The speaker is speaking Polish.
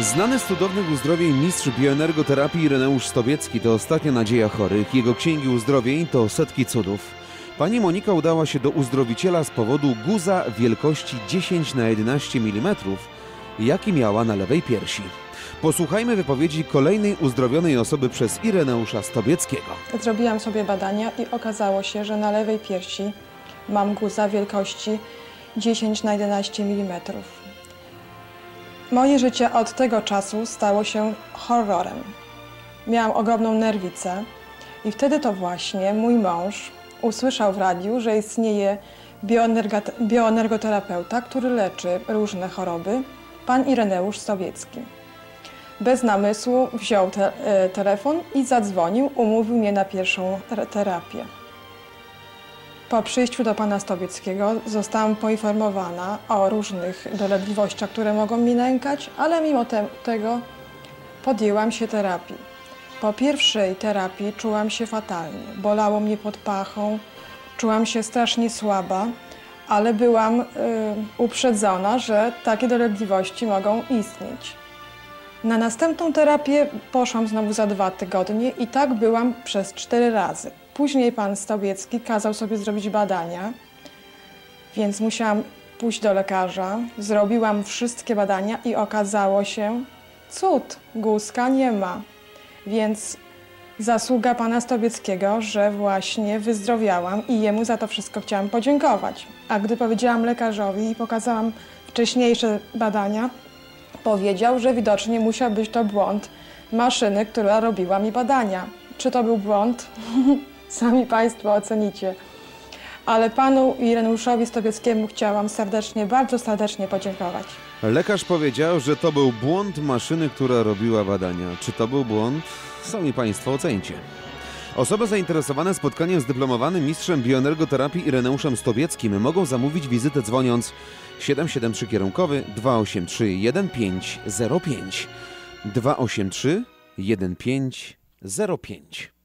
Znany z cudownych uzdrowień mistrz bioenergoterapii Ireneusz Stobiecki to ostatnia nadzieja chorych. Jego księgi uzdrowień to setki cudów. Pani Monika udała się do uzdrowiciela z powodu guza wielkości 10 na 11 mm, jaki miała na lewej piersi. Posłuchajmy wypowiedzi kolejnej uzdrowionej osoby przez Ireneusza Stobieckiego. Zrobiłam sobie badania i okazało się, że na lewej piersi mam guza wielkości 10 na 11 mm. Moje życie od tego czasu stało się horrorem. Miałam ogromną nerwicę i wtedy to właśnie mój mąż usłyszał w radiu, że istnieje bioenergoterapeuta, który leczy różne choroby, pan Ireneusz Sowiecki. Bez namysłu wziął te, e, telefon i zadzwonił, umówił mnie na pierwszą terapię. Po przyjściu do pana Stobieckiego zostałam poinformowana o różnych dolegliwościach, które mogą mi nękać, ale mimo te, tego podjęłam się terapii. Po pierwszej terapii czułam się fatalnie. Bolało mnie pod pachą, czułam się strasznie słaba, ale byłam y, uprzedzona, że takie dolegliwości mogą istnieć. Na następną terapię poszłam znowu za dwa tygodnie i tak byłam przez cztery razy. Później pan Stobiecki kazał sobie zrobić badania, więc musiałam pójść do lekarza. Zrobiłam wszystkie badania i okazało się, cud, guzka nie ma. Więc zasługa pana Stobieckiego, że właśnie wyzdrowiałam i jemu za to wszystko chciałam podziękować. A gdy powiedziałam lekarzowi i pokazałam wcześniejsze badania, powiedział, że widocznie musiał być to błąd maszyny, która robiła mi badania. Czy to był błąd? Sami Państwo ocenicie. Ale panu Ireneuszowi Stobieckiemu chciałam serdecznie, bardzo serdecznie podziękować. Lekarz powiedział, że to był błąd maszyny, która robiła badania. Czy to był błąd? Sami Państwo ocencie. Osoby zainteresowane spotkaniem z dyplomowanym mistrzem bioenergoterapii Ireneuszem Stobieckim mogą zamówić wizytę dzwoniąc 773 kierunkowy 283 1505 283 1505